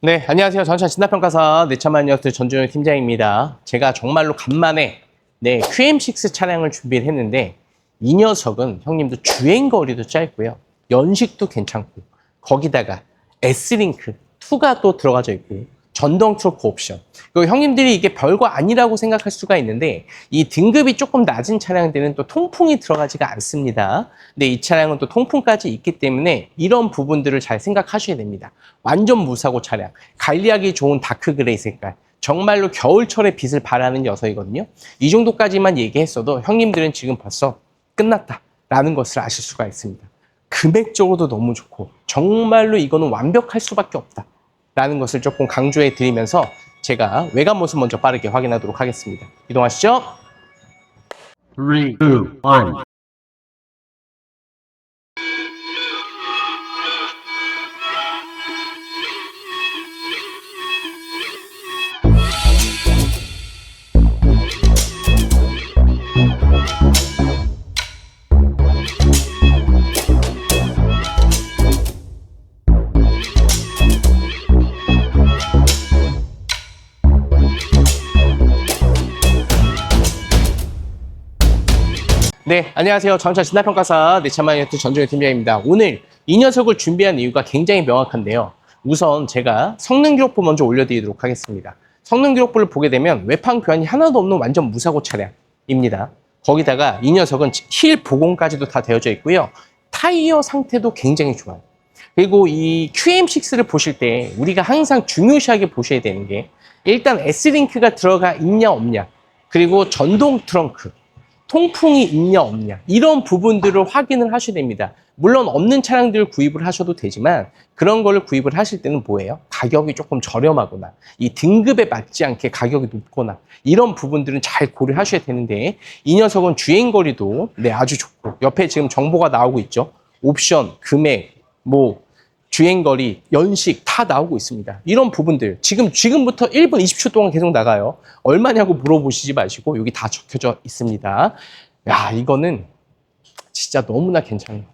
네, 안녕하세요. 전차 진단평가사 내차만 뉴스 전준호 팀장입니다. 제가 정말로 간만에 네, QM6 차량을 준비를 했는데 이 녀석은 형님도 주행 거리도 짧고요. 연식도 괜찮고 거기다가 S링크 2가 또 들어가져 있고 전동 트로크 옵션. 그리고 형님들이 이게 별거 아니라고 생각할 수가 있는데 이 등급이 조금 낮은 차량들은 또 통풍이 들어가지가 않습니다. 근데 이 차량은 또 통풍까지 있기 때문에 이런 부분들을 잘 생각하셔야 됩니다. 완전 무사고 차량, 관리하기 좋은 다크 그레이 색깔. 정말로 겨울철에 빛을 발하는 녀석이거든요. 이 정도까지만 얘기했어도 형님들은 지금 벌써 끝났다라는 것을 아실 수가 있습니다. 금액적으로도 너무 좋고 정말로 이거는 완벽할 수밖에 없다. 라는 것을 조금 강조해 드리면서 제가 외관 모습 먼저 빠르게 확인하도록 하겠습니다. 이동하시죠. Three, two, one. 네, 안녕하세요. 전차 진단평가사 내차마이어트 전종현 팀장입니다. 오늘 이 녀석을 준비한 이유가 굉장히 명확한데요. 우선 제가 성능 기록부 먼저 올려드리도록 하겠습니다. 성능 기록부를 보게 되면 외판 교환이 하나도 없는 완전 무사고 차량입니다. 거기다가 이 녀석은 힐 보공까지도 다 되어져 있고요. 타이어 상태도 굉장히 좋아요. 그리고 이 QM6를 보실 때 우리가 항상 중요시하게 보셔야 되는 게 일단 S링크가 들어가 있냐 없냐 그리고 전동 트렁크 통풍이 있냐 없냐 이런 부분들을 확인을 하셔야 됩니다. 물론 없는 차량들을 구입을 하셔도 되지만 그런 거를 구입을 하실 때는 뭐예요? 가격이 조금 저렴하거나 이 등급에 맞지 않게 가격이 높거나 이런 부분들은 잘 고려하셔야 되는데 이 녀석은 주행거리도 네 아주 좋고 옆에 지금 정보가 나오고 있죠. 옵션, 금액, 뭐 주행거리, 연식 다 나오고 있습니다. 이런 부분들 지금 지금부터 1분 20초 동안 계속 나가요. 얼마냐고 물어보시지 마시고 여기 다 적혀져 있습니다. 야 이거는 진짜 너무나 괜찮아요.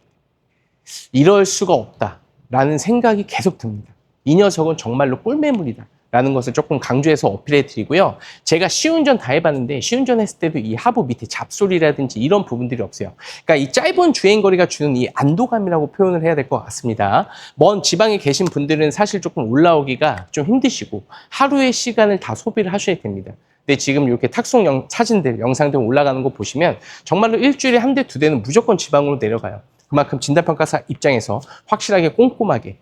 이럴 수가 없다라는 생각이 계속 듭니다. 이 녀석은 정말로 꿀매물이다. 라는 것을 조금 강조해서 어필해 드리고요. 제가 시운전 다 해봤는데 시운전 했을 때도 이 하부 밑에 잡소리라든지 이런 부분들이 없어요. 그러니까 이 짧은 주행거리가 주는 이 안도감이라고 표현을 해야 될 것 같습니다. 먼 지방에 계신 분들은 사실 조금 올라오기가 좀 힘드시고 하루의 시간을 다 소비를 하셔야 됩니다. 근데 지금 이렇게 탁송 영, 사진들, 영상들 올라가는 거 보시면 정말로 일주일에 한 대, 두 대는 무조건 지방으로 내려가요. 그만큼 진단평가사 입장에서 확실하게 꼼꼼하게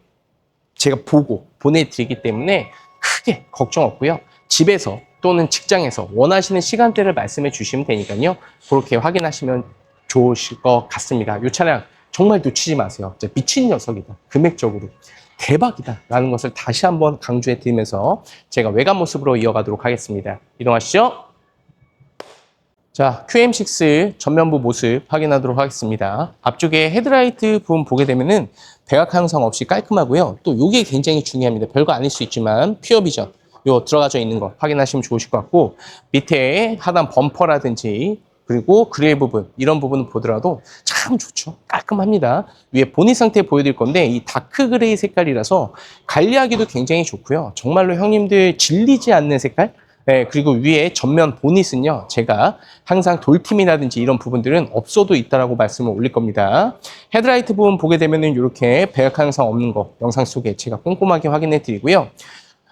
제가 보고 보내드리기 때문에 크게 걱정 없고요. 집에서 또는 직장에서 원하시는 시간대를 말씀해 주시면 되니까요. 그렇게 확인하시면 좋으실 것 같습니다. 이 차량 정말 놓치지 마세요. 미친 녀석이다. 금액적으로. 대박이다. 라는 것을 다시 한번 강조해 드리면서 제가 외관 모습으로 이어가도록 하겠습니다. 이동하시죠. 자, QM6 전면부 모습 확인하도록 하겠습니다. 앞쪽에 헤드라이트 부분 보게 되면은 배각 향상 없이 깔끔하고요. 또 이게 굉장히 중요합니다. 별거 아닐 수 있지만 퓨어 비전 요 들어가져 있는 거 확인하시면 좋으실 것 같고 밑에 하단 범퍼라든지 그리고 그릴 부분 이런 부분을 보더라도 참 좋죠. 깔끔합니다. 위에 보닛 상태 보여드릴 건데 이 다크 그레이 색깔이라서 관리하기도 굉장히 좋고요. 정말로 형님들 질리지 않는 색깔 네, 그리고 위에 전면 보닛은요, 제가 항상 돌팀이라든지 이런 부분들은 없어도 있다라고 말씀을 올릴 겁니다. 헤드라이트 부분 보게 되면은 이렇게 배역 항상 없는 거 영상 속에 제가 꼼꼼하게 확인해 드리고요.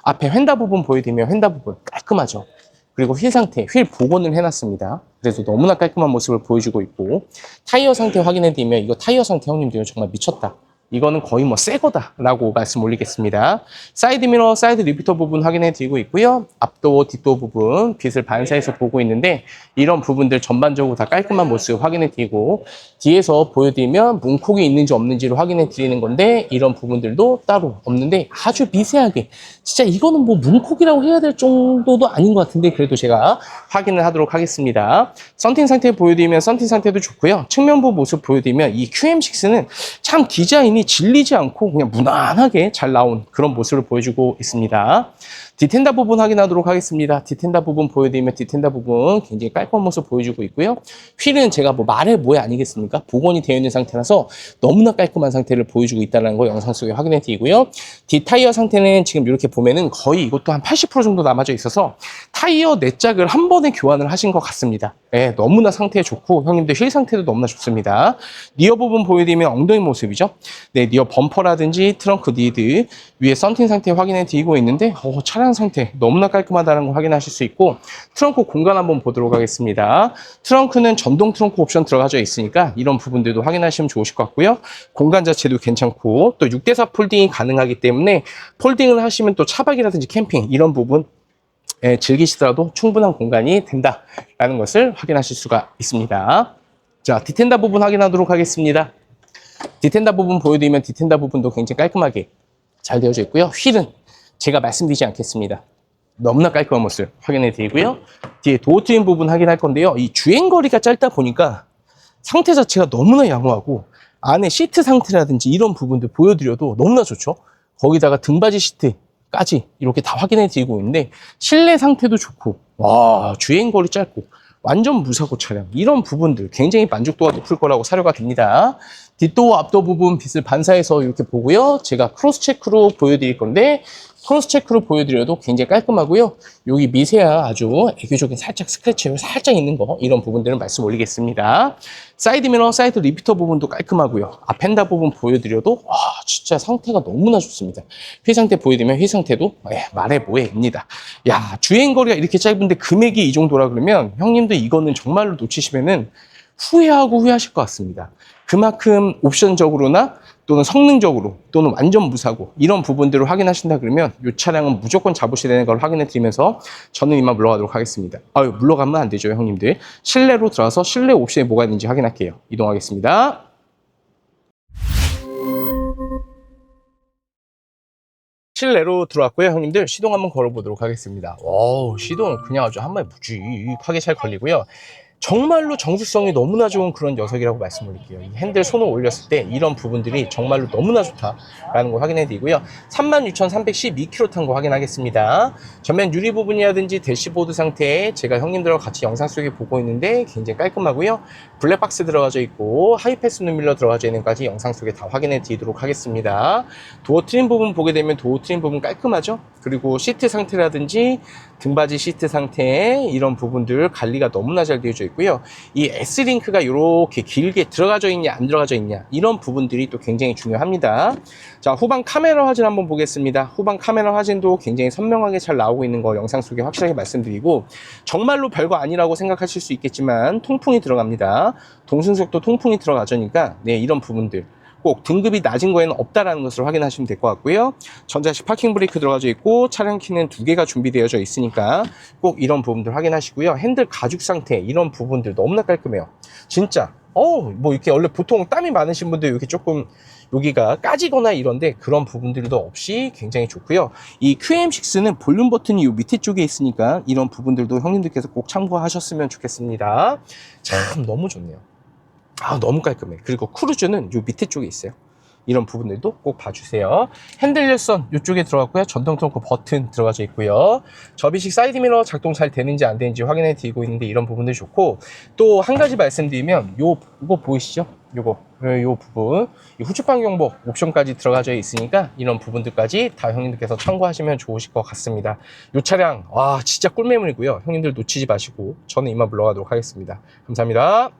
앞에 휀다 부분 보여드리면 휀다 부분 깔끔하죠. 그리고 휠 상태, 휠 복원을 해놨습니다. 그래서 너무나 깔끔한 모습을 보여주고 있고 타이어 상태 확인해 드리면 이거 타이어 상태 형님들 정말 미쳤다. 이거는 거의 뭐 새 거다라고 말씀 올리겠습니다. 사이드 미러, 사이드 리피터 부분 확인해 드리고 있고요. 앞도, 뒷도 부분 빛을 반사해서 보고 있는데 이런 부분들 전반적으로 다 깔끔한 모습 확인해 드리고 뒤에서 보여드리면 문콕이 있는지 없는지를 확인해 드리는 건데 이런 부분들도 따로 없는데 아주 미세하게 진짜 이거는 뭐 문콕이라고 해야 될 정도도 아닌 것 같은데 그래도 제가 확인을 하도록 하겠습니다. 썬팅 상태 보여드리면 썬팅 상태도 좋고요. 측면부 모습 보여드리면 이 QM6는 참 디자인이 질리지 않고 그냥 무난하게 잘 나온 그런 모습을 보여주고 있습니다. 디텐다 부분 확인하도록 하겠습니다. 디텐다 부분 보여드리면 디텐다 부분 굉장히 깔끔한 모습 보여주고 있고요. 휠은 제가 뭐 말해 뭐야 아니겠습니까? 복원이 되어 있는 상태라서 너무나 깔끔한 상태를 보여주고 있다는 거 영상 속에 확인해 드리고요. 뒷타이어 상태는 지금 이렇게 보면은 거의 이것도 한 80% 정도 남아져 있어서 타이어 네 짝을 한 번에 교환을 하신 것 같습니다. 예, 너무나 상태 좋고 형님들 휠 상태도 너무나 좋습니다. 리어 부분 보여드리면 엉덩이 모습이죠. 네, 리어 범퍼라든지 트렁크 니드 위에 썬팅 상태 확인해 드리고 있는데 어, 차량 상태 너무나 깔끔하다는 걸 확인하실 수 있고 트렁크 공간 한번 보도록 하겠습니다. 트렁크는 전동 트렁크 옵션 들어가져 있으니까 이런 부분들도 확인하시면 좋으실 것 같고요. 공간 자체도 괜찮고 또 6대4 폴딩이 가능하기 때문에 폴딩을 하시면 또 차박이라든지 캠핑 이런 부분 예, 즐기시더라도 충분한 공간이 된다라는 것을 확인하실 수가 있습니다. 자, 디텐다 부분 확인하도록 하겠습니다. 디텐다 부분 보여드리면 디텐다 부분도 굉장히 깔끔하게 잘 되어져 있고요. 휠은 제가 말씀드리지 않겠습니다. 너무나 깔끔한 모습 확인해 드리고요. 뒤에 도어 트림 부분 확인할 건데요. 이 주행 거리가 짧다 보니까 상태 자체가 너무나 양호하고 안에 시트 상태라든지 이런 부분들 보여드려도 너무나 좋죠. 거기다가 등받이 시트까지 이렇게 다 확인해 드리고 있는데 실내 상태도 좋고 와 주행 거리 짧고 완전 무사고 차량 이런 부분들 굉장히 만족도가 높을 거라고 사료가 됩니다. 뒷도어 앞도어 부분 빛을 반사해서 이렇게 보고요. 제가 크로스 체크로 보여드릴 건데 크로스 체크로 보여드려도 굉장히 깔끔하고요. 여기 미세한 아주 애교적인 살짝 스크래치가 살짝 있는 거 이런 부분들은 말씀 올리겠습니다. 사이드 미러, 사이드 리피터 부분도 깔끔하고요. 앞엔다 부분 보여드려도 와 진짜 상태가 너무나 좋습니다. 휠 상태 보여드리면 휠 상태도 예, 말해 뭐해입니다. 야 주행 거리가 이렇게 짧은데 금액이 이 정도라 그러면 형님도 이거는 정말로 놓치시면은 후회하고 후회하실 것 같습니다. 그만큼 옵션적으로나 또는 성능적으로 또는 완전 무사고 이런 부분들을 확인하신다 그러면 이 차량은 무조건 잡으셔야 되는 걸 확인해 드리면서 저는 이만 물러가도록 하겠습니다. 아유 물러가면 안 되죠 형님들. 실내로 들어가서 실내 옵션에 뭐가 있는지 확인할게요. 이동하겠습니다. 실내로 들어왔고요 형님들 시동 한번 걸어보도록 하겠습니다. 오 시동은 그냥 아주 한 마리 무지하게 잘 걸리고요. 정말로 정수성이 너무나 좋은 그런 녀석이라고 말씀드릴게요. 이 핸들 손을 올렸을 때 이런 부분들이 정말로 너무나 좋다라는 걸 확인해 드리고요. 36,312km 탄 거 확인하겠습니다. 전면 유리 부분이라든지 대시보드 상태 제가 형님들과 같이 영상 속에 보고 있는데 굉장히 깔끔하고요. 블랙박스 들어가져 있고 하이패스 눈밀러 들어가져 있는 까지 영상 속에 다 확인해 드리도록 하겠습니다. 도어 트림 부분 보게 되면 도어 트림 부분 깔끔하죠? 그리고 시트 상태라든지 등받이 시트 상태 이런 부분들 관리가 너무나 잘 되어져 있고요. 이 S링크가 이렇게 길게 들어가져 있냐 안 들어가져 있냐 이런 부분들이 또 굉장히 중요합니다. 자 후방 카메라 화질 한번 보겠습니다. 후방 카메라 화질도 굉장히 선명하게 잘 나오고 있는 거 영상 속에 확실하게 말씀드리고 정말로 별거 아니라고 생각하실 수 있겠지만 통풍이 들어갑니다. 동승석도 통풍이 들어가져니까 네 이런 부분들 꼭 등급이 낮은 거에는 없다라는 것을 확인하시면 될 것 같고요. 전자식 파킹 브레이크 들어가져 있고 차량 키는 두 개가 준비되어져 있으니까 꼭 이런 부분들 확인하시고요. 핸들 가죽 상태 이런 부분들 너무나 깔끔해요. 진짜 어뭐 이렇게 원래 보통 땀이 많으신 분들 이렇게 조금 여기가 까지거나 이런데 그런 부분들도 없이 굉장히 좋고요. 이 QM6는 볼륨 버튼이 이 밑에 쪽에 있으니까 이런 부분들도 형님들께서 꼭 참고하셨으면 좋겠습니다. 참 너무 좋네요. 아 너무 깔끔해. 그리고 크루즈는 요 밑에 쪽에 있어요. 이런 부분들도 꼭 봐주세요. 핸들 열선 이쪽에 들어갔고요. 전동 트렁크 버튼 들어가져 있고요. 접이식 사이드 미러 작동 잘 되는지 안 되는지 확인해 드리고 있는데 이런 부분들이 좋고 또 한 가지 말씀드리면 요 이거 보이시죠? 요거 요, 요 부분. 이 후측방 경보 옵션까지 들어가져 있으니까 이런 부분들까지 다 형님들께서 참고하시면 좋으실 것 같습니다. 요 차량 와 진짜 꿀매물이고요. 형님들 놓치지 마시고 저는 이만 물러가도록 하겠습니다. 감사합니다